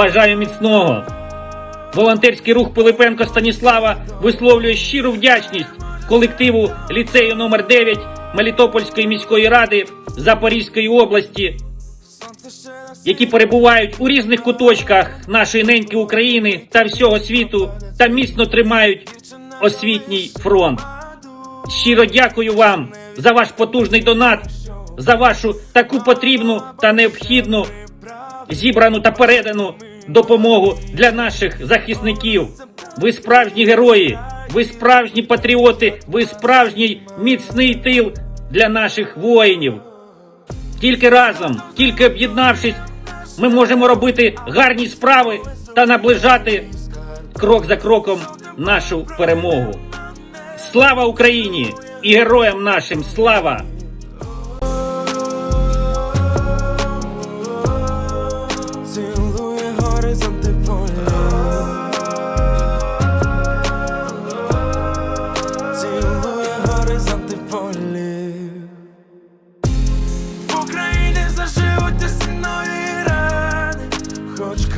Бажаю міцного. Волонтерський рух Пилипенко Станіслава висловлює щиру вдячність колективу ліцею номер 9 Мелітопольської міської ради Запорізької області, які перебувають у різних куточках нашої неньки України та всього світу та міцно тримають освітній фронт. Щиро дякую вам за ваш потужний донат, за вашу таку потрібну та необхідну зібрану та передану допомогу для наших захисників. Ви справжні герої, ви справжні патріоти, ви справжній міцний тил для наших воїнів. Тільки разом, тільки об'єднавшись, ми можемо робити гарні справи та наближати крок за кроком нашу перемогу. Слава Україні і героям нашим слава!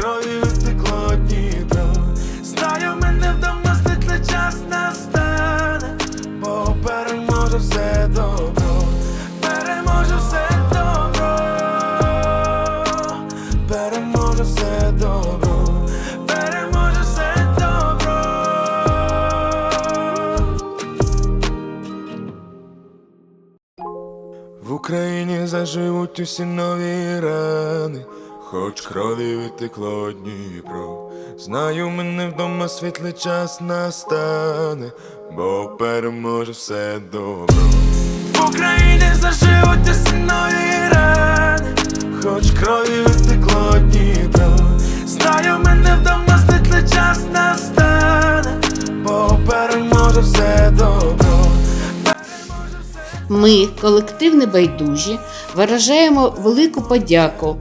Крові витекло Дніпро Знаю, мене вдома світлий час настане. Бо переможе все добро. Переможе все добро. Переможе все добро, переможе все добро. В Україні заживуть усі нові рани, хоч крові витекло Дніпро. Знаю, мене вдома світлий час настане, бо переможе все добро. В Україні заживуть усі нові рани, хоч крові витекло Дніпро. Знаю, мене вдома світлий час настане, бо переможе все добро. Ми, колектив Небайдужі, виражаємо велику подяку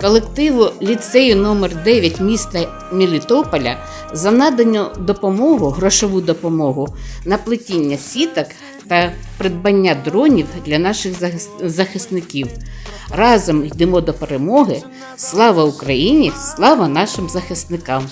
колективу ліцею номер 9 міста Мелітополя за надану допомогу, грошову допомогу на плетіння сіток та придбання дронів для наших захисників. Разом йдемо до перемоги. Слава Україні! Слава нашим захисникам!